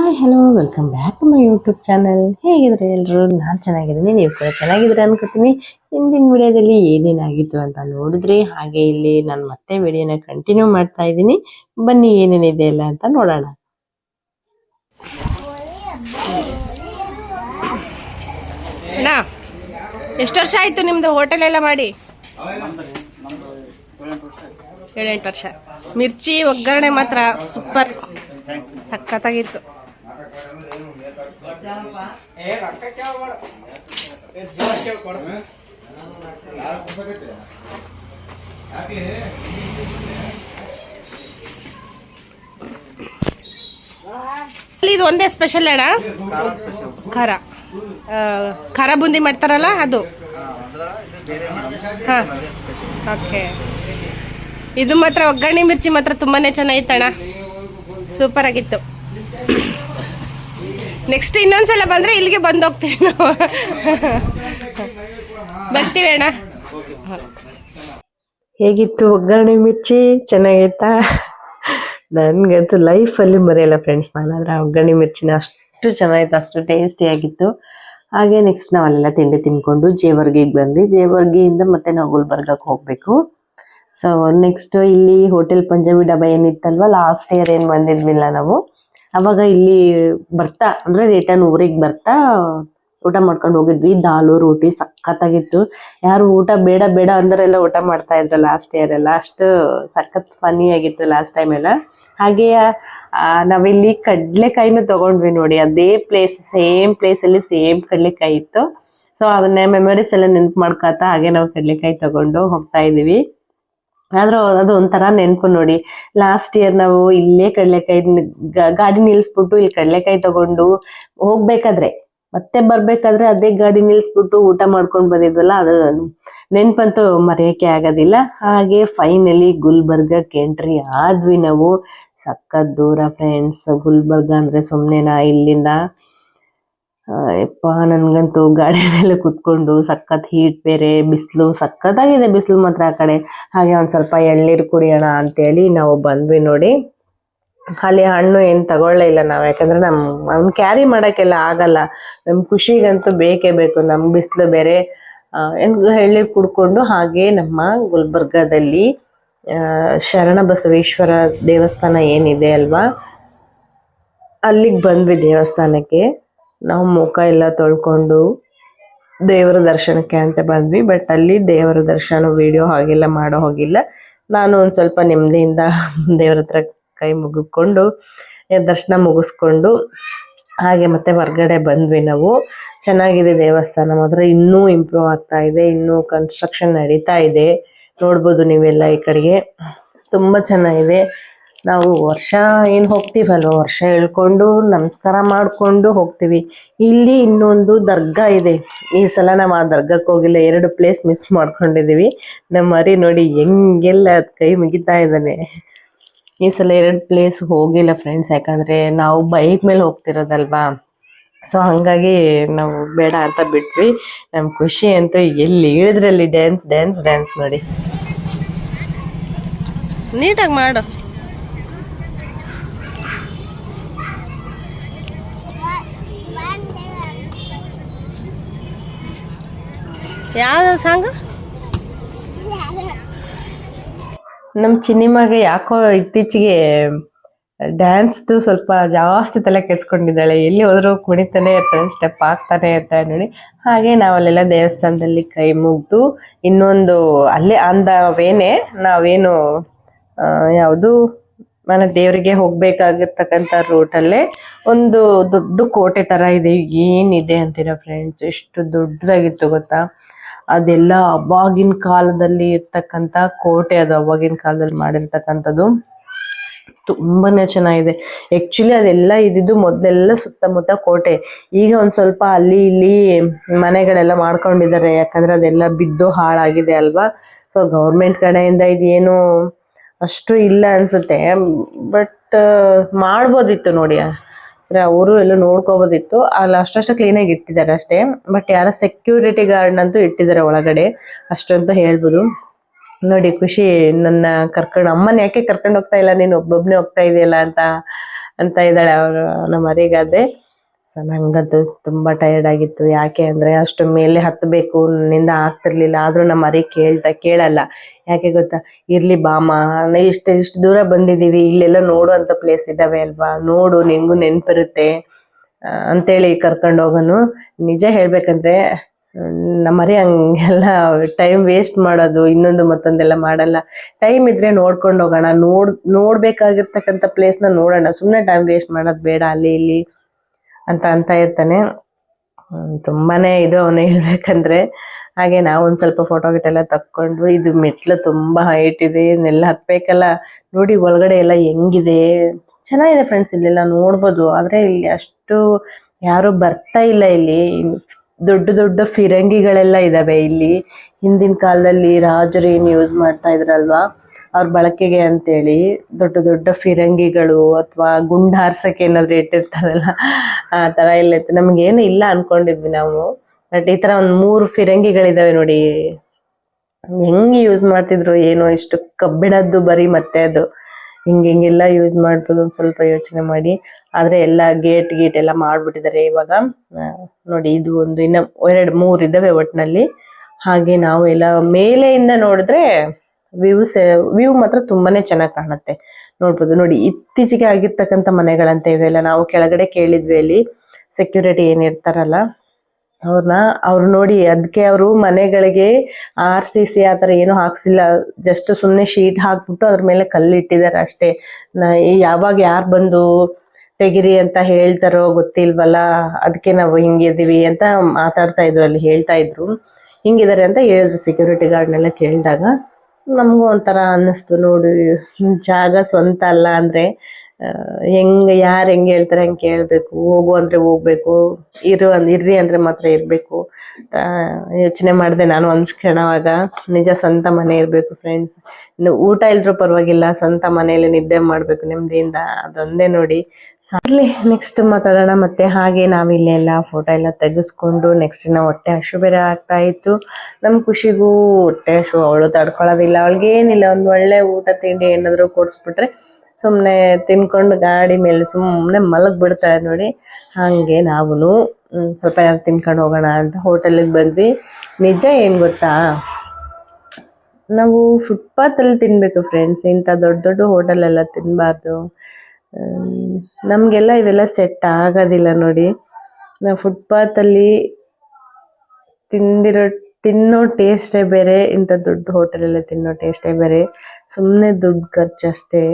Hi hello welcome back to my YouTube channel ಹೇಗಿದ್ರೆ ಎಲ್ಲರೂ ನಾನು ಚೆನ್ನಾಗಿದ್ದೀನಿ, ನೀವು ಕೂಡ ಚೆನ್ನಾಗಿದ್ದೀರಾ ಅನ್ಕೋತೀನಿ. ಹಿಂದಿನ ವಿಡಿಯೋದಲ್ಲಿ ಏನೇನಾಗಿತ್ತು ಅಂತ ನೋಡಿದ್ರಿ, ಹಾಗೆ ಇಲ್ಲಿ ನಾನು ಮತ್ತೆ ವಿಡಿಯೋನ ಕಂಟಿನ್ಯೂ ಮಾಡ್ತಾ ಇದ್ದೀನಿ. ಬನ್ನಿ ಏನೇನಿದೆ ಎಲ್ಲ ಅಂತ ನೋಡೋಣ. ಎಷ್ಟು ವರ್ಷ ಆಯಿತು ನಿಮ್ಮದು ಹೋಟೆಲ್ ಎಲ್ಲ ಮಾಡಿ? ಏಳೆಂಟು ವರ್ಷ. ಮಿರ್ಚಿ ಒಗ್ಗರಣೆ ಮಾತ್ರ ಸೂಪರ್ ಸಖತ್ತಾಗಿತ್ತು. ಅಲ್ಲಿ ಇದು ಒಂದೇ ಸ್ಪೆಷಲ್ ಅಣ್ಣ. ಖಾರ. ಆ, ಖಾರ ಬುಂದಿ ಮಾಡ್ತಾರಲ್ಲ ಅದು. ಹಾಂ. ಓಕೆ. ಇದು ಮಾತ್ರ ಒಗ್ಗರಣೆ ಮಿರ್ಚಿ ಮಾತ್ರ ತುಂಬಾನೇ ಚೆನ್ನಾಗಿತ್ತಣ್ಣ. ಸೂಪರ್ ಆಗಿತ್ತು. ನೆಕ್ಸ್ಟ್ ಇನ್ನೊಂದ್ಸಲ ಬಂದ್ರೆ ಇಲ್ಲಿಗೆ ಬಂದು ಹೋಗ್ತೀವಿ ನಾವು. ಬರ್ತೀವಿ ಹೇಗಿತ್ತು ಒಗ್ಗರಣೆ ಮಿರ್ಚಿ? ಚೆನ್ನಾಗಿತ್ತಾ ನನಗಂತೂ ಲೈಫಲ್ಲಿ ಮರೆಯಲ್ಲ ಫ್ರೆಂಡ್ಸ್ ನಾನು ಒಗ್ಗರಣೆ ಮಿರ್ಚಿನ ಅಷ್ಟು ಚೆನ್ನಾಗಿತ್ತು, ಅಷ್ಟು ಟೇಸ್ಟಿ ಆಗಿತ್ತು. ಹಾಗೆ ನೆಕ್ಸ್ಟ್ ನಾವು ಅಲ್ಲೆಲ್ಲ ತಿಂಡಿ ತಿನ್ಕೊಂಡು ಜೇವರ್ಗಿಗೆ ಬಂದ್ವಿ. ಜೇವರ್ಗಿಯಿಂದ ಮತ್ತೆ ನಾವು ಗುಲ್ಬರ್ಗಕ್ಕೆ ಹೋಗ್ಬೇಕು. ಸೊ ನೆಕ್ಸ್ಟ್ ಇಲ್ಲಿ ಹೋಟೆಲ್ ಪಂಜಾಬಿ ಡಬ್ಬ ಏನಿತ್ತಲ್ವ ಲಾಸ್ಟ್ ಇಯರ್ ಏನು ಬಂದಿದ್ವಿಲ್ಲ ನಾವು? ಅವಾಗ ಇಲ್ಲಿ ಬರ್ತಾ, ಅಂದ್ರೆ ರಿಟರ್ನ್ ಊರಿಗೆ ಬರ್ತಾ ಊಟ ಮಾಡ್ಕೊಂಡು ಹೋಗಿದ್ವಿ. ದಾಲು, ರೋಟಿ ಸಖತ್ತಾಗಿತ್ತು. ಯಾರು ಊಟ ಬೇಡ ಬೇಡ ಅಂದರೆಲ್ಲ ಊಟ ಮಾಡ್ತಾ ಇದ್ರು ಲಾಸ್ಟ್ ಇಯರ್ ಎಲ್ಲ. ಅಷ್ಟು ಸಖತ್ ಫನಿ ಆಗಿತ್ತು ಲಾಸ್ಟ್ ಟೈಮ್ ಎಲ್ಲ. ಹಾಗೆ ನಾವಿಲ್ಲಿ ಕಡ್ಲೆಕಾಯಿನೂ ತಗೊಂಡ್ವಿ ನೋಡಿ. ಅದೇ ಪ್ಲೇಸ್ ಸೇಮ್ ಪ್ಲೇಸ್ ಅಲ್ಲಿ ಸೇಮ್ ಕಡ್ಲೆಕಾಯಿ ಇತ್ತು. ಸೊ ಅದನ್ನ ಮೆಮೊರೀಸ್ ಎಲ್ಲ ನೆನ್ಪು ಮಾಡ್ಕೊತಾ ಹಾಗೆ ನಾವು ಕಡ್ಲೆಕಾಯಿ ತಗೊಂಡು ಹೋಗ್ತಾ ಇದೀವಿ ಆದ್ರೂ ಅದು ಒಂಥರ ನೆನಪು ನೋಡಿ. ಲಾಸ್ಟ್ ಇಯರ್ ನಾವು ಇಲ್ಲೇ ಕಡಲೆಕಾಯಿ ಗಾಡಿ ನಿಲ್ಸ್ಬಿಟ್ಟು ಇಲ್ಲಿ ಕಡಲೆಕಾಯಿ ತಗೊಂಡು ಹೋಗ್ಬೇಕಾದ್ರೆ, ಮತ್ತೆ ಬರ್ಬೇಕಾದ್ರೆ ಅದೇ ಗಾಡಿ ನಿಲ್ಸ್ಬಿಟ್ಟು ಊಟ ಮಾಡ್ಕೊಂಡು ಬಂದಿದ್ವಲ್ಲ, ಅದು ನೆನ್ಪಂತೂ ಮರೆಯೋಕೆ ಆಗೋದಿಲ್ಲ. ಹಾಗೆ ಫೈನಲಿ ಗುಲ್ಬರ್ಗಕ್ಕೆ ಎಂಟ್ರಿ ಆದ್ವಿ ನಾವು. ಸಖತ್ ದೂರ ಫ್ರೆಂಡ್ಸ್ ಗುಲ್ಬರ್ಗ ಅಂದ್ರೆ ಸುಮ್ನೆನಾ ಇಲ್ಲಿಂದ ಯಪ್ಪ ನನಗಂತೂ ಗಾಡಿ ಮೇಲೆ ಕುತ್ಕೊಂಡು ಸಖತ್ ಹೀಟ್ ಬೇರೆ, ಬಿಸಿಲು ಸಖತ್ತಾಗಿದೆ, ಬಿಸಿಲು ಮಾತ್ರ ಆ ಕಡೆ. ಹಾಗೆ ಒಂದು ಸ್ವಲ್ಪ ಎಳ್ನೀರು ಕುಡಿಯೋಣ ಅಂತೇಳಿ ನಾವು ಬಂದ್ವಿ ನೋಡಿ. ಅಲ್ಲಿ ಹಣ್ಣು ಏನು ತಗೊಳ್ಳೇ ಇಲ್ಲ ನಾವು, ಯಾಕಂದ್ರೆ ನಮ್ಮ ಅವ್ನ ಕ್ಯಾರಿ ಮಾಡೋಕ್ಕೆಲ್ಲ ಆಗಲ್ಲ. ನಮ್ಮ ಖುಷಿಗಂತೂ ಬೇಕೇ ಬೇಕು. ನಮ್ಮ ಬಿಸಿಲು ಬೇರೆ ಎಳ್ನೀರು ಕುಡ್ಕೊಂಡು ಹಾಗೆ ನಮ್ಮ ಗುಲ್ಬರ್ಗದಲ್ಲಿ ಶರಣ ಬಸವೇಶ್ವರ ದೇವಸ್ಥಾನ ಏನಿದೆ ಅಲ್ವಾ? ಅಲ್ಲಿಗೆ ಬಂದ್ವಿ ದೇವಸ್ಥಾನಕ್ಕೆ. ನಾವು ಮುಖ ಎಲ್ಲ ತೊಳ್ಕೊಂಡು ದೇವರ ದರ್ಶನಕ್ಕೆ ಅಂತ ಬಂದ್ವಿ ಬಟ್ ಅಲ್ಲಿ ದೇವರ ದರ್ಶನ ವಿಡಿಯೋ ಹಾಗೆಲ್ಲ ಮಾಡೋ ಹೋಗಿಲ್ಲ. ನಾನು ಒಂದು ಸ್ವಲ್ಪ ನೆಮ್ಮದಿಯಿಂದ ದೇವರ ಹತ್ರ ಕೈ ಮುಗಿಕೊಂಡು ದರ್ಶನ ಮುಗಿಸ್ಕೊಂಡು ಹಾಗೆ ಮತ್ತೆ ಹೊರಗಡೆ ಬಂದ್ವಿ ನಾವು. ಚೆನ್ನಾಗಿದೆ ದೇವಸ್ಥಾನ, ಮಾತ್ರ ಇನ್ನೂ ಇಂಪ್ರೂವ್ ಆಗ್ತಾ ಇದೆ, ಇನ್ನೂ ಕನ್ಸ್ಟ್ರಕ್ಷನ್ ನಡೀತಾ ಇದೆ. ನೋಡ್ಬೋದು ನೀವೆಲ್ಲ ಈ ಕಡೆಗೆ. ತುಂಬ ಚೆನ್ನಾಗಿದೆ. ನಾವು ವರ್ಷ ಏನು ಹೋಗ್ತೀವಲ್ವ? ವರ್ಷ ಹೇಳ್ಕೊಂಡು, ನಮಸ್ಕಾರ ಮಾಡಿಕೊಂಡು ಹೋಗ್ತೀವಿ. ಇಲ್ಲಿ ಇನ್ನೊಂದು ದರ್ಗಾ ಇದೆ. ಈ ಸಲ ನಾವು ಆ ದರ್ಗಕ್ಕೆ ಹೋಗಿಲ್ಲ, ಎರಡು ಪ್ಲೇಸ್ ಮಿಸ್ ಮಾಡ್ಕೊಂಡಿದ್ದೀವಿ ನಮ್ಮ ಅರಿ ನೋಡಿ ಹೆಂಗೆಲ್ಲ ಅದು ಕೈ ಮುಗಿತಾ ಇದ್ದಾನೆ. ಈ ಸಲ ಎರಡು ಪ್ಲೇಸ್ ಹೋಗಿಲ್ಲ ಫ್ರೆಂಡ್ಸ್ ಯಾಕಂದರೆ ನಾವು ಬೈಕ್ ಮೇಲೆ ಹೋಗ್ತಿರೋದಲ್ವಾ? ಸೊ ಹಾಗಾಗಿ ನಾವು ಬೇಡ ಅಂತ ಬಿಟ್ವಿ. ನಮ್ಮ ಖುಷಿ ಅಂತೂ ಎಲ್ಲಿ ಇಳಿದ್ರಲ್ಲಿ ಡ್ಯಾನ್ಸ್ ಡ್ಯಾನ್ಸ್ ಡ್ಯಾನ್ಸ್ ನೋಡಿ. ನೀಟಾಗಿ ಮಾಡು. ಯಾವ್ದು ಸಾಂಗ್? ನಮ್ಮ ಚಿನ್ನಿಮಗೆ ಯಾಕೋ ಇತ್ತೀಚೆಗೆ ಡ್ಯಾನ್ಸ್ದು ಸ್ವಲ್ಪ ಜಾಸ್ತಿ ತಲೆ ಕೆಡ್ಸ್ಕೊಂಡಿದ್ದಾಳೆ. ಎಲ್ಲಿ ಹೋದರೂ ಕುಣಿತಾನೆ ಇರ್ತಾಳೆ ಸ್ಟೆಪ್ ಆಗ್ತಾನೆ ಇರ್ತಾಳೆ ನೋಡಿ. ಹಾಗೆ ನಾವಲ್ಲೆಲ್ಲ ದೇವಸ್ಥಾನದಲ್ಲಿ ಕೈ ಮುಗಿದು ಇನ್ನೊಂದು ಅಲ್ಲೇ ಅಂದ ವೇನೆ ನಾವೇನು ಯಾವುದು, ಮನೆ ದೇವರಿಗೆ ಹೋಗ್ಬೇಕಾಗಿರ್ತಕ್ಕಂಥ ರೂಟಲ್ಲೇ ಒಂದು ದೊಡ್ಡ ಕೋಟೆ ತರ ಇದೆ. ಏನಿದೆ ಅಂತೀರಾ ಫ್ರೆಂಡ್ಸ್ ಎಷ್ಟು ದೊಡ್ಡದಾಗಿತ್ತು ಗೊತ್ತಾ? ಅದೆಲ್ಲ ಅವಾಗಿನ ಕಾಲದಲ್ಲಿ ಇರ್ತಕ್ಕಂಥ ಕೋಟೆ, ಅದು ಅವಾಗಿನ ಕಾಲದಲ್ಲಿ ಮಾಡಿರ್ತಕ್ಕಂಥದ್ದು. ತುಂಬಾನೇ ಚೆನ್ನಾಗಿದೆ. ಆಕ್ಚುಲಿ ಅದೆಲ್ಲ ಇದ್ದಿದ್ದು ಮೊದಲೆಲ್ಲ ಸುತ್ತಮುತ್ತ ಕೋಟೆ. ಈಗ ಒಂದ್ ಸ್ವಲ್ಪ ಅಲ್ಲಿ ಇಲ್ಲಿ ಮನೆಗಳೆಲ್ಲ ಮಾಡ್ಕೊಂಡಿದ್ದಾರೆ. ಯಾಕಂದ್ರೆ ಅದೆಲ್ಲ ಬಿದ್ದು ಹಾಳಾಗಿದೆ ಅಲ್ವಾ? ಸೊ ಗೌರ್ಮೆಂಟ್ ಕಡೆಯಿಂದ ಇದೇನು ಅಷ್ಟು ಇಲ್ಲ ಅನ್ಸುತ್ತೆ. ಬಟ್ ಮಾಡ್ಬೋದಿತ್ತು ನೋಡಿ. ಅಂದ್ರೆ ಅವರು ಎಲ್ಲ ನೋಡ್ಕೋಬೋದಿತ್ತು. ಅಲ್ಲಿ ಅಷ್ಟಷ್ಟು ಕ್ಲೀನಾಗಿ ಇಟ್ಟಿದ್ದಾರೆ ಅಷ್ಟೇ. ಬಟ್ ಯಾರೋ ಸೆಕ್ಯೂರಿಟಿ ಗಾರ್ಡ್ ಅಂತೂ ಇಟ್ಟಿದ್ದಾರೆ ಒಳಗಡೆ. ಅಷ್ಟಂತ ಹೇಳ್ಬೋದು. ನೋಡಿ, ಖುಷಿ ನನ್ನ ಕರ್ಕೊಂಡು, ಅಮ್ಮನ ಯಾಕೆ ಕರ್ಕೊಂಡು ಹೋಗ್ತಾ ಇಲ್ಲ ನೀನು? ಒಬ್ಬೊಬ್ಬನೇ ಹೋಗ್ತಾ ಇದೆಯಲ್ಲ ಅಂತ ಅಂತ ಇದ್ದಾಳೆ ಅವರು. ನಮ್ಮ ಮರಿಗಾದ್ರೆ ಸೊ ನಂಗಂತೂ ತುಂಬಾ ಟಯರ್ಡ್ ಆಗಿತ್ತು. ಯಾಕೆ ಅಂದ್ರೆ ಅಷ್ಟು ಮೇಲೆ ಹತ್ತಬೇಕು ನಿಂದ ಆಗ್ತಿರ್ಲಿಲ್ಲ. ಆದ್ರೂ ನಮ್ಮ ಮರಿ ಕೇಳ್ತಾ ಕೇಳಲ್ಲ. ಯಾಕೆ ಗೊತ್ತಾ? ಇರ್ಲಿ ಬಾಮ ಇಷ್ಟು ಇಷ್ಟು ದೂರ ಬಂದಿದೀವಿ ಇಲ್ಲೆಲ್ಲ ನೋಡುವಂತ ಪ್ಲೇಸ್ ಇದ್ದಾವೆ ಅಲ್ವಾ? ನೋಡು ನಿಂಗು ನೆನ್ಪಿರುತ್ತೆ. ಅಂತೇಳಿ ಕರ್ಕೊಂಡು ಹೋಗೋನು ನಿಜ ಹೇಳ್ಬೇಕಂದ್ರೆ ಹ್ಮ್, ನಮ್ಮ ಮರಿ ಹಂಗೆಲ್ಲ ಟೈಮ್ ವೇಸ್ಟ್ ಮಾಡೋದು ಇನ್ನೊಂದು ಮತ್ತೊಂದೆಲ್ಲ ಮಾಡಲ್ಲ. ಟೈಮ್ ಇದ್ರೆ ನೋಡ್ಕೊಂಡು ಹೋಗೋಣ ನೋಡ್ ನೋಡ್ಬೇಕಾಗಿರ್ತಕ್ಕಂಥ ಪ್ಲೇಸ್ನ ನೋಡೋಣ. ಸುಮ್ಮನೆ ಟೈಮ್ ವೇಸ್ಟ್ ಮಾಡೋದು ಬೇಡ. ಅಲ್ಲಿ ಇಲ್ಲಿ. ಅಂತ ಅಂತ ಇರ್ತಾನೆ. ತುಂಬಾನೇ ಇದು ಅವನು ಹೇಳ್ಬೇಕಂದ್ರೆ. ಹಾಗೆ ನಾವು ಒಂದ್ ಸ್ವಲ್ಪ ಫೋಟೋ ಗಿಟ ಎಲ್ಲ ತಕ್ಕೊಂಡು ಇದು ಮೆಟ್ಲು ತುಂಬಾ ಹೈಟ್ ಇದೆ. ಇದನ್ನೆಲ್ಲ ಹತ್ಬೇಕಲ್ಲ. ನೋಡಿ ಒಳಗಡೆ ಎಲ್ಲ ಹೆಂಗಿದೆ. ಚೆನ್ನಾಗಿದೆ ಫ್ರೆಂಡ್ಸ್ ಇಲ್ಲೆಲ್ಲ ನೋಡ್ಬೋದು. ಆದ್ರೆ ಇಲ್ಲಿ ಅಷ್ಟು ಯಾರು ಬರ್ತಾ ಇಲ್ಲ ಇಲ್ಲಿ. ದೊಡ್ಡ ದೊಡ್ಡ ಫಿರಂಗಿಗಳೆಲ್ಲ ಇದಾವೆ ಇಲ್ಲಿ. ಹಿಂದಿನ ಕಾಲದಲ್ಲಿ ರಾಜರು ಏನ್ ಯೂಸ್ ಮಾಡ್ತಾ ಇದ್ರಲ್ವಾ? ಅವ್ರ ಬಳಕೆಗೆ ಅಂತೇಳಿ ದೊಡ್ಡ ದೊಡ್ಡ ಫಿರಂಗಿಗಳು ಅಥವಾ ಗುಂಡ್ ಹಾರ್ಸಕ್ಕೆ ಏನಾದ್ರು ಇಟ್ಟಿರ್ತಾರಲ್ಲ, ಆ ತರ ಎಲ್ಲ ಇತ್ತು. ಏನು ಇಲ್ಲ ಅನ್ಕೊಂಡಿದ್ವಿ ನಾವು. ಬಟ್ ಈ ತರ ಒಂದ್ ಮೂರು ಫಿರಂಗಿಗಳಿದಾವೆ ನೋಡಿ. ಹೆಂಗ್ ಯೂಸ್ ಮಾಡ್ತಿದ್ರು ಏನೋ ಇಷ್ಟು ಕಬ್ಬಿಣದ್ದು ಬರೀ ಮತ್ತೆ ಅದು. ಹಿಂಗ್ ಹಿಂಗೆಲ್ಲ ಯೂಸ್ ಮಾಡ್ಬೋದು ಒಂದು ಸ್ವಲ್ಪ ಯೋಚನೆ ಮಾಡಿ. ಆದ್ರೆ ಎಲ್ಲ ಗೇಟ್ ಗೀಟ್ ಎಲ್ಲ ಮಾಡ್ಬಿಟ್ಟಿದ್ದಾರೆ ಇವಾಗ. ನೋಡಿ ಇದು ಒಂದು ಇನ್ನ ಎರಡು ಮೂರು ಇದ್ದಾವೆ ಒಟ್ಟಿನಲ್ಲಿ ಹಾಗೆ ನಾವು ಎಲ್ಲ ಮೇಲೆಯಿಂದ ನೋಡಿದ್ರೆ ವ್ಯೂಸ್ ವ್ಯೂ ಮಾತ್ರ ತುಂಬಾನೇ ಚೆನ್ನಾಗಿ ಕಾಣುತ್ತೆ. ನೋಡ್ಬೋದು, ನೋಡಿ, ಇತ್ತೀಚೆಗೆ ಆಗಿರ್ತಕ್ಕಂಥ ಮನೆಗಳಂತ ಇವೆಲ್ಲ ನಾವು ಕೆಳಗಡೆ ಕೇಳಿದ್ವಿ ಅಲ್ಲಿ. ಸೆಕ್ಯೂರಿಟಿ ಏನಿರ್ತಾರಲ್ಲ ಅವ್ರನ್ನ ಅವ್ರು ನೋಡಿ ಅದಕ್ಕೆ ಅವರು ಮನೆಗಳಿಗೆ ಆರ್ ಸಿ ಸಿ ಆ ಥರ ಏನು ಹಾಕ್ಸಿಲ್ಲ. ಜಸ್ಟ್ ಸುಮ್ಮನೆ ಶೀಟ್ ಹಾಕ್ಬಿಟ್ಟು ಅದ್ರ ಮೇಲೆ ಕಲ್ಲು ಇಟ್ಟಿದ್ದಾರೆ ಅಷ್ಟೇ ಯಾವಾಗ ಯಾರು ಬಂದು ತೆಗಿರಿ ಅಂತ ಹೇಳ್ತಾರೋ ಗೊತ್ತಿಲ್ವಲ್ಲ ಅದಕ್ಕೆ ನಾವು ಹಿಂಗಿದ್ದೀವಿ ಅಂತ ಮಾತಾಡ್ತಾ ಇದ್ರು ಅಲ್ಲಿ, ಹೇಳ್ತಾ ಇದ್ರು. ಹಿಂಗಿದ್ದಾರೆ ಅಂತ ಹೇಳಿದ್ರು ಸೆಕ್ಯೂರಿಟಿ ಗಾರ್ಡ್ನೆಲ್ಲ ಕೇಳಿದಾಗ. ನಮಗೂ ಒಂಥರ ಅನ್ನಿಸ್ತು ನೋಡಿ ಜಾಗ ಸ್ವಂತ ಅಲ್ಲ ಅಂದ್ರೆ. ಹೆಂಗ್, ಯಾರು ಹೆಂಗ್ ಹೇಳ್ತಾರೆ ಹಂಗೆ ಕೇಳ್ಬೇಕು. ಹೋಗು ಅಂದ್ರೆ ಹೋಗ್ಬೇಕು. ಇರು ಅಂದ್ ಇರ್ರಿ ಅಂದ್ರೆ ಮಾತ್ರ ಇರ್ಬೇಕು. ಯೋಚನೆ ಮಾಡಿದೆ ನಾನು ಕ್ಷಣವಾಗ ನಿಜ ಸ್ವಂತ ಮನೆ ಇರ್ಬೇಕು ಫ್ರೆಂಡ್ಸ್ ಊಟ ಇಲ್ದ್ರೂ ಪರವಾಗಿಲ್ಲ, ಸ್ವಂತ ಮನೆಯಲ್ಲಿ ನಿದ್ದೆ ಮಾಡ್ಬೇಕು ನೆಮ್ಮದಿಯಿಂದ. ಅದೊಂದೇ ನೋಡಿ. ಸಾರ್ಲಿ ನೆಕ್ಸ್ಟ್ ಮಾತಾಡೋಣ ಮತ್ತೆ. ಹಾಗೆ ನಾವಿಲ್ಲೆಲ್ಲ ಫೋಟೋ ಎಲ್ಲ ತೆಗೆಸ್ಕೊಂಡು ನೆಕ್ಸ್ಟ್ ನಾವು ಹೊಟ್ಟೆ ಹಶು ಬೇರೆ ಆಗ್ತಾ ಇತ್ತು. ನಮ್ ಖುಷಿಗೂ ಹೊಟ್ಟೆ ಹಶು, ಅವಳು ತಡ್ಕೊಳ್ಳೋದಿಲ್ಲ. ಅವಳಿಗೆ ಏನಿಲ್ಲ ಒಂದ್ ಒಳ್ಳೆ ಊಟ, ತಿಂಡಿ ಏನಾದ್ರು ಕೊಡ್ಸ್ಬಿಟ್ರೆ ಸುಮ್ನೆ ತಿನ್ಕೊಂಡು ಗಾಡಿ ಮೇಲೆ ಸುಮ್ನೆ ಮಲಗ್ ಬಿಡ್ತಾಳೆ ನೋಡಿ. ಹಾಗೆ ನಾವು ಸ್ವಲ್ಪ ಏನಾದ್ರು ತಿನ್ಕೊಂಡು ಹೋಗೋಣ ಅಂತ ಹೋಟೆಲಿಗೆ ಬಂದ್ವಿ. ನಿಜ ಏನು ಗೊತ್ತಾ? ನಾವು ಫುಟ್ಪಾತ್ ಅಲ್ಲಿ ತಿನ್ಬೇಕು ಫ್ರೆಂಡ್ಸ್ ಇಂಥ ದೊಡ್ಡ ದೊಡ್ಡ ಹೋಟೆಲ್ ಎಲ್ಲ ತಿನ್ಬಾರ್ದು. ನಮಗೆಲ್ಲ ಇವೆಲ್ಲ ಸೆಟ್ ಆಗೋದಿಲ್ಲ ನೋಡಿ. ನಾವು ಫುಟ್ಪಾತ್ ಅಲ್ಲಿ ತಿಂದಿರೋ, ತಿನ್ನೋ ಟೇಸ್ಟೇ ಬೇರೆ, ಇಂಥ ದೊಡ್ಡ ಹೋಟೆಲಲ್ಲೇ ತಿನ್ನೋ ಟೇಸ್ಟೇ ಬೇರೆ. ಸುಮ್ಮನೆ ದುಡ್ಡು ಖರ್ಚು ಅಷ್ಟೇ.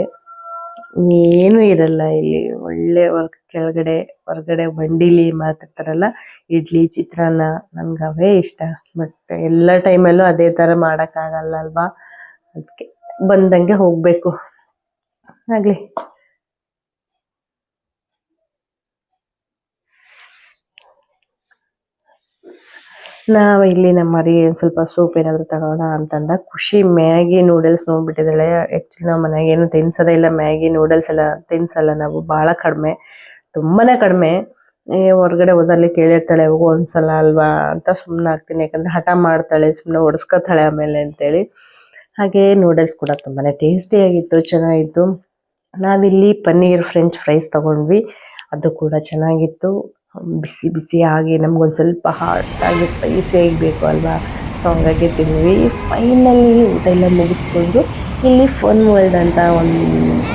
ಏನೂ ಇರಲ್ಲ ಇಲ್ಲಿ. ಒಳ್ಳೆ ವರ್ಕ್ ಕೆಳಗಡೆ, ಹೊರಗಡೆ ಬಂಡಿಲಿ ಮಾಡ್ತಿರ್ತಾರಲ್ಲ, ಇಡ್ಲಿ, ಚಿತ್ರಾನ್ನ, ನನ್ಗೆ ಅವೇ ಇಷ್ಟ. ಬಟ್ ಎಲ್ಲ ಟೈಮಲ್ಲೂ ಅದೇ ಥರ ಮಾಡೋಕ್ಕಾಗಲ್ಲ ಅಲ್ವಾ? ಅದಕ್ಕೆ ಬಂದಂಗೆ ಹೋಗಬೇಕು. ಆಗಲಿ. ನಾವು ಇಲ್ಲಿ ನಮ್ಮ ಮರಿ ಸ್ವಲ್ಪ ಸೂಪ್ ಏನಾದ್ರು ತಗೋಣ ಅಂತಂದ ಖುಷಿ ಮ್ಯಾಗಿ ನೂಡಲ್ಸ್ ನೋಡ್ಬಿಟ್ಟಿದ್ದಾಳೆ ಆಕ್ಚುಲಿ ನಾವು ಮನೆಗೆ ಏನು ತಿನ್ಸೋದೇ ಇಲ್ಲ. ಮ್ಯಾಗಿ, ನೂಡಲ್ಸ್ ಎಲ್ಲ ತಿನ್ಸಲ್ಲ ನಾವು. ಬಹಳ ಕಡಿಮೆ. ತುಂಬಾನೇ ಕಡಿಮೆ. ಹೊರ್ಗಡೆ ಹೋದಲ್ಲಿ ಕೇಳಿರ್ತಾಳೆ, ಹೋಗೋ ಒಂದ್ಸಲ ಅಲ್ವಾ ಅಂತ ಸುಮ್ಮನೆ ಹಾಕ್ತೀನಿ. ಯಾಕಂದ್ರೆ ಹಠ ಮಾಡ್ತಾಳೆ ಸುಮ್ಮನೆ ಹೊಡ್ಸ್ಕೊತಾಳೆ ಆಮೇಲೆ ಅಂತೇಳಿ. ಹಾಗೆ ನೂಡಲ್ಸ್ ಕೂಡ ತುಂಬಾನೇ ಟೇಸ್ಟಿಯಾಗಿತ್ತು ಚೆನ್ನಾಗಿತ್ತು. ನಾವಿಲ್ಲಿ ಪನ್ನೀರ್ ಫ್ರೆಂಚ್ ಫ್ರೈಸ್ ತಗೊಂಡ್ವಿ. ಅದು ಕೂಡ ಚೆನ್ನಾಗಿತ್ತು. ಬಿಸಿ ಬಿಸಿ ಆಗಿ ನಮ್ಗೊಂದು ಸ್ವಲ್ಪ ಹಾಟ್ ಆಗಿ ಸ್ಪೈಸಿಯಾಗಿ ಬೇಕು ಅಲ್ವಾ? ಸೊ ಹಂಗಾಗಿ ತಿಂದ್ವಿ. ಫೈನಲಿ ಊಟ ಎಲ್ಲ ಮುಗಿಸ್ಕೊಂಡು ಇಲ್ಲಿ ಫನ್ ವರ್ಲ್ಡ್ ಅಂತ ಒಂದು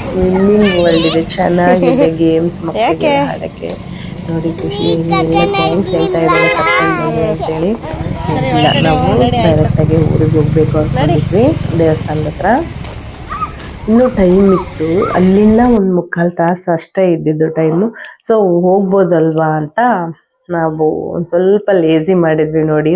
ಸ್ವಿಮ್ಮಿಂಗ್ ವರ್ಲ್ಡ್ ಇದೆ. ಚೆನ್ನಾಗಿದೆ ಗೇಮ್ಸ್ ಮಕ್ಕಳಿಗೆ ಆಡೋಕ್ಕೆ. ನೋಡಿ ಖುಷಿ ಥ್ಯಾಂಕ್ಸ್ ಹೇಳ್ತಾ ಇದ್ದಾರೆ ಕರ್ಕೊಂಡು ಬನ್ನಿ ಅಂತೇಳಿ ಇಲ್ಲ ನಾವು ಡೈರೆಕ್ಟಾಗಿ ಊರಿಗೆ ಹೋಗ್ಬೇಕು ಹೇಳಿದ್ವಿ ದೇವಸ್ಥಾನದ ಹತ್ರ. ಇನ್ನೂ ಟೈಮ್ ಇತ್ತು. ಅಲ್ಲಿಂದ ಒಂದು ಮುಕ್ಕಾಲು ತಾಸು ಅಷ್ಟೇ ಇದ್ದಿದ್ದು ಟೈಮು ಸೊ ಹೋಗ್ಬೋದಲ್ವಾ ಅಂತ ನಾವು ಒಂದು ಸ್ವಲ್ಪ ಲೇಜಿ ಮಾಡಿದ್ವಿ ನೋಡಿ.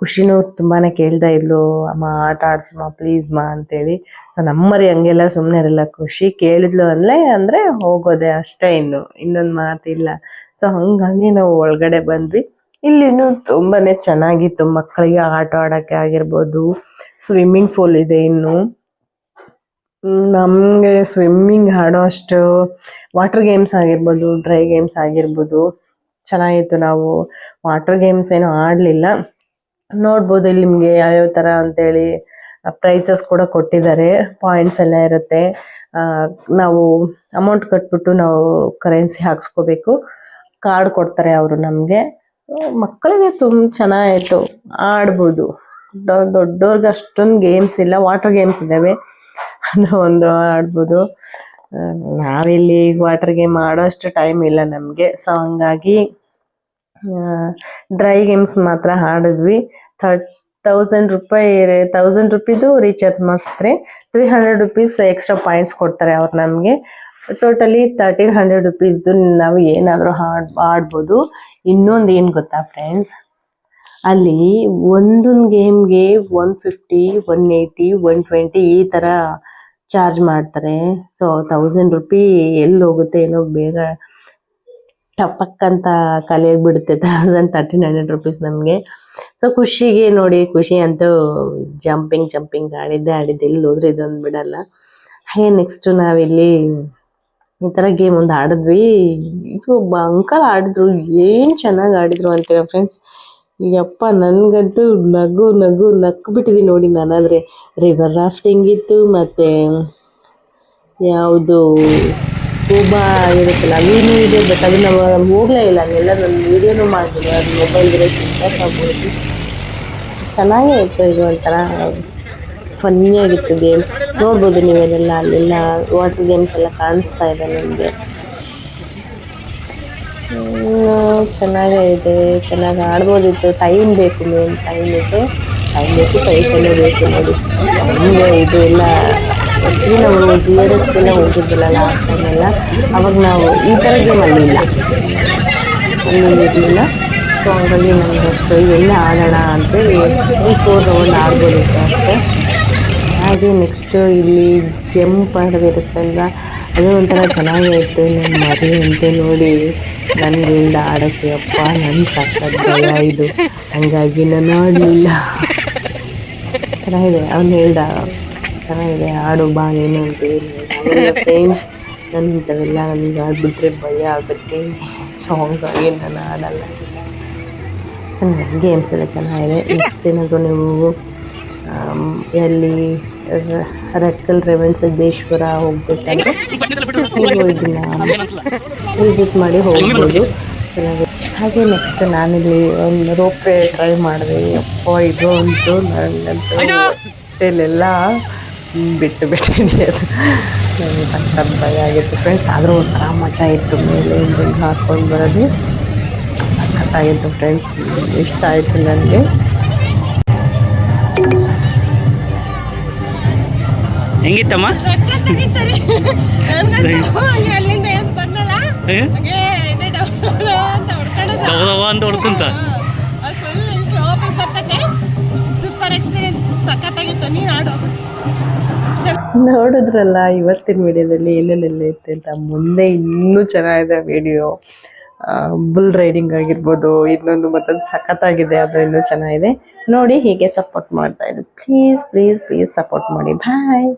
ಖುಷಿನೂ ತುಂಬಾ ಕೇಳ್ತಾ ಇದ್ಲು. ಅಮ್ಮ, ಆಟ ಆಡ್ಸಮ್ಮ ಪ್ಲೀಸ್ ಮಾ ಅಂತೇಳಿ. ಸೊ ನಮ್ಮರಿ ಹಂಗೆಲ್ಲ ಸುಮ್ಮನೆ ಇರಲ್ಲ. ಖುಷಿ ಕೇಳಿದ್ಲು ಅಲ್ಲೇ ಅಂದರೆ ಹೋಗೋದೆ ಅಷ್ಟೇ ಇನ್ನು. ಇನ್ನೊಂದು ಮಾತಿಲ್ಲ. ಸೊ ಹಂಗಾಗಿ ನಾವು ಒಳಗಡೆ ಬಂದ್ವಿ. ಇಲ್ಲಿನೂ ತುಂಬಾ ಚೆನ್ನಾಗಿತ್ತು. ಮಕ್ಕಳಿಗೆ ಆಟ ಆಡೋಕ್ಕೆ ಆಗಿರ್ಬೋದು. ಸ್ವಿಮ್ಮಿಂಗ್ ಫೂಲ್ ಇದೆ ಇನ್ನು. ನಮ್ಗೆ ಸ್ವಿಮ್ಮಿಂಗ್ ಆಡೋ ಅಷ್ಟು ವಾಟರ್ ಗೇಮ್ಸ್ ಆಗಿರ್ಬೋದು ಡ್ರೈ ಗೇಮ್ಸ್ ಆಗಿರ್ಬೋದು, ಚೆನ್ನಾಗಿತ್ತು ನಾವು. ವಾಟರ್ ಗೇಮ್ಸ್ ಏನು ಆಡಲಿಲ್ಲ. ನೋಡ್ಬೋದು ಇಲ್ಲಿ ನಿಮಗೆ ಯಾವ್ಯಾವ ಥರ ಅಂತೇಳಿ ಪ್ರೈಸಸ್ ಕೂಡ ಕೊಟ್ಟಿದ್ದಾರೆ. ಪಾಯಿಂಟ್ಸ್ ಎಲ್ಲ ಇರುತ್ತೆ. ನಾವು ಅಮೌಂಟ್ ಕಟ್ಬಿಟ್ಟು ನಾವು ಕರೆನ್ಸಿ ಹಾಕ್ಸ್ಕೋಬೇಕು. ಕಾರ್ಡ್ ಕೊಡ್ತಾರೆ ಅವರು ನಮಗೆ. ಮಕ್ಕಳಿಗೆ ತುಂಬ ಚೆನ್ನಾಗಿತ್ತು. ಆಡ್ಬೋದು. ದೊಡ್ಡವ್ರಿಗೆ ಅಷ್ಟೊಂದು ಗೇಮ್ಸ್ ಇಲ್ಲ ವಾಟರ್ ಗೇಮ್ಸ್ ಇದ್ದಾವೆ ಅದು ಒಂದು ಆಡ್ಬೋದು. ನಾವಿಲ್ಲಿ ವಾಟರ್ ಗೇಮ್ ಆಡೋಷ್ಟು ಟೈಮ್ ಇಲ್ಲ ನಮಗೆ. ಸೊ ಹಂಗಾಗಿ ಡ್ರೈ ಗೇಮ್ಸ್ ಮಾತ್ರ ಆಡಿದ್ವಿ. ಥರ್ಟ್ ತೌಸಂಡ್ ರೂಪಾಯಿ ತೌಸಂಡ್ ರುಪೀದು ರೀಚಾರ್ಜ್ ಮಾಡಿಸಿದ್ರೆ three hundred rupees extra points ಕೊಡ್ತಾರೆ ಅವ್ರು ನಮಗೆ. ಟೋಟಲಿ ತರ್ಟೀನ್ ಹಂಡ್ರೆಡ್ ರುಪೀಸ್ದು ನಾವು ಏನಾದರೂ ಆಡ್, ಆಡ್ಬೋದು. ಇನ್ನೊಂದು ಏನು ಗೊತ್ತಾ ಫ್ರೆಂಡ್ಸ್ ಅಲ್ಲಿ ಒಂದೊಂದು ಗೇಮ್ಗೆ one fifty one eighty one twenty ಈ ಥರ ಚಾರ್ಜ್ ಮಾಡ್ತಾರೆ. ಸೊ ತೌಸಂಡ್ ರುಪಿ ಎಲ್ಲಿ ಹೋಗುತ್ತೆ ಏನೋ ಬೇಗ ಟಪಕ್ ಅಂತ ಕಲಿಯಾಗಿ ಬಿಡುತ್ತೆ ತೌಸಂಡ್ ತರ್ಟೀನ್ ಹಂಡ್ರೆಡ್ ರುಪೀಸ್ ನಮಗೆ. ಸೊ ಖುಷಿಗೆ ನೋಡಿ, ಖುಷಿ ಅಂತೂ ಜಂಪಿಂಗ್ ಜಂಪಿಂಗ್ ಆಡಿದ್ದೆ ಆಡಿದ್ದೆ, ಎಲ್ಲಿ ಹೋದ್ರೆ ಇದೊಂದು ಬಿಡಲ್ಲ. ಹಾಗೆ ನೆಕ್ಸ್ಟ್ ನಾವಿಲ್ಲಿ ಈ ಥರ ಗೇಮ್ ಒಂದು ಆಡಿದ್ವಿ. ಇದು ಅಂಕಲ್ ಆಡಿದ್ರು, ಏನು ಚೆನ್ನಾಗಿ ಆಡಿದ್ರು ಅಂತೀರ ಫ್ರೆಂಡ್ಸ್ ಯಪ್ಪ ನನಗಂತೂ ನಗು ನಗು ನಕ್ಕು ಬಿಟ್ಟಿದ್ದೀನಿ ನೋಡಿ ನಾನಾದರೆ. ರಿವರ್ ರಾಫ್ಟಿಂಗ್ ಇತ್ತು ಮತ್ತು ಯಾವುದು ಸ್ಕೂಬಾ ಇರುತ್ತಲ್ಲ, ಅಲ್ಲಿನೂ ಇದೆ ಬಟ್ ಅದು ನಾವು ಹೋಗಲೇ ಇಲ್ಲ. ಅಲ್ಲೆಲ್ಲ ನಾನು ವೀಡಿಯೋನೂ ಮಾಡಿದ್ದೀನಿ. ಅದು ಮೊಬೈಲ್ ಆಗ್ಬಿಡ್ತು ಚೆನ್ನಾಗೇ ಇತ್ತು ಇದು ಒಂಥರ ಫನ್ನಿಯಾಗಿತ್ತು ಗೇಮ್ ನೋಡ್ಬೋದು ನೀವೆಲ್ಲ ಅಲ್ಲೆಲ್ಲ ವಾಟರ್ ಗೇಮ್ಸ್ ಎಲ್ಲ ಕಾಣಿಸ್ತಾ ಇದೆ ನಿಮಗೆ ಚೆನ್ನಾಗೇ ಇದೆ ಚೆನ್ನಾಗಿ ಆಡ್ಬೋದಿತ್ತು. ಟೈಮ್ ಬೇಕು ಮೇನ್ ಟೈಮ್ ಇತ್ತು ಟೈಮ್ ಬೇಕು ಪೈಸೆನೇ ಬೇಕು ನೋಡಿ. ನಮಗೆ ಇದು ಎಲ್ಲ ಆ್ಯಕ್ಚುಲಿ ನಾವು ಜಿ ಆರ್ ಎಸ್ಗೆಲ್ಲ ಹೋಗಿದ್ದಿಲ್ಲ ಲಾಸ್ಟ್ ಟೈಮೆಲ್ಲ ಅವಾಗ ನಾವು ಈ ಥರ ಗೇಮ್ ಅಲ್ಲಿ ಇಲ್ಲ. ಅಲ್ಲಿ ಇರಲಿಲ್ಲ. ಸೊ ಹಂಗಾಗಿ ನಮ್ಗೆ ಅಷ್ಟು. ಎಲ್ಲ ಆಡೋಣ ಅಂತೇಳಿ ಫೋರ್ ರೌಂಡ್ ಆಡ್ಬೋದಿತ್ತು ಅಷ್ಟೇ. ಹಾಗೆ ನೆಕ್ಸ್ಟ್ ಇಲ್ಲಿ ಜಂಪ್ ಮಾಡೋದಿರುತ್ತಲ್ವ ಅದು ಒಂಥರ ಚೆನ್ನಾಗೇ ಇತ್ತು ನನ್ನ ಮರಿ ಅಂತ ನೋಡಿ. ನನಗಿಂದ ಆಡೋಕ್ಕೆ ಅಪ್ಪ ನನ್ನ ಭಯ ಇದು. ಹಂಗಾಗಿ ನಾನು ಆಡಲಿಲ್ಲ. ಚೆನ್ನಾಗಿದೆ. ಅವ್ನು ಹೇಳ್ದ. ಚೆನ್ನಾಗಿದೆ. ಆಡು, ಬಾ ಏನು ಅಂತ ಹೇಳಿ ಫ್ರೆಂಡ್ಸ್ ನನಗೆ ಇಂಥವೆಲ್ಲ ನನಗೆ ಆಡ್ಬಿಟ್ರೆ ಭಯ ಆಗುತ್ತೆ. ಸೊ ಹಂಗಾಗಿ ನಾನು ಆಡಲ್ಲ. ಚೆನ್ನಾಗಿದೆ. ಗೇಮ್ಸ್ ಎಲ್ಲ ಚೆನ್ನಾಗಿದೆ. ನೆಕ್ಸ್ಟ್ ಏನಾದರೂ ನೀವು ಎಲ್ಲಿ ರ- ರೆವೆನ್ ರೇವಣ ಸಿದ್ದೇಶ್ವರ ಹೋಗ್ಬೇಕಂದ್ರೆ ನೀವು ಇದನ್ನ ವಿಸಿಟ್ ಮಾಡಿ ಹೋಗ್ಬೋದು. ಚೆನ್ನಾಗಿ. ಹಾಗೆ ನೆಕ್ಸ್ಟ್ ನಾನಿಲ್ಲಿ ಒಂದು ರೋಪ್ ವೇ ಟ್ರೈ ಮಾಡಿದೆ. ಅಪ್ಪ ಇದು ಉಂಟು ನನಗಂತೂ ಹೊಟ್ಟೆಲೆಲ್ಲ ಬಿಟ್ಟು ಬಿಟ್ಟಿದೆ ಅದು. ನನಗೆ ಸಖತ್ ಭಯ ಆಗಿತ್ತು. ಫ್ರೆಂಡ್ಸ್ ಆದರೂ ಒಂಥರ ಮಜಾ ಇತ್ತು. ಮೇಲೆ ಹಿಂದೆ ಹಾಕ್ಕೊಂಡು ಬರೋದು. ಸಖತ್ತಾಗಿತ್ತು ಫ್ರೆಂಡ್ಸ್ ಇಷ್ಟ ಆಯಿತು ನನಗೆ. ಎಕ್ಸ್ಪೀರಿಯನ್ಸ್ ಸಖತ್ತಾಗಿತ್ತು ಅಂತ ಹೊಡ್ಕೊಂತ? ನೋಡಿದ್ರಲ್ಲ ಇವತ್ತಿನ ವಿಡಿಯೋದಲ್ಲಿ ಏನೇನೆಲ್ಲ ಇತ್ತು ಅಂತ. ಮುಂದೆ ಇನ್ನೂ ಚೆನ್ನಾಗಿದೆ ವಿಡಿಯೋ. ಬುಲ್ ರೈಡಿಂಗ್ ಆಗಿರ್ಬೋದು ಇನ್ನೊಂದು ಮತ್ತೊಂದು ಸಖತ್ತಾಗಿದೆ ಅದು ಇನ್ನೂ ಚೆನ್ನಾಗಿದೆ. ನೋಡಿ ಹೀಗೆ ಸಪೋರ್ಟ್ ಮಾಡ್ತಾ ಇದ್ದು ಪ್ಲೀಸ್ ಪ್ಲೀಸ್ ಪ್ಲೀಸ್ ಸಪೋರ್ಟ್ ಮಾಡಿ. ಬಾಯ್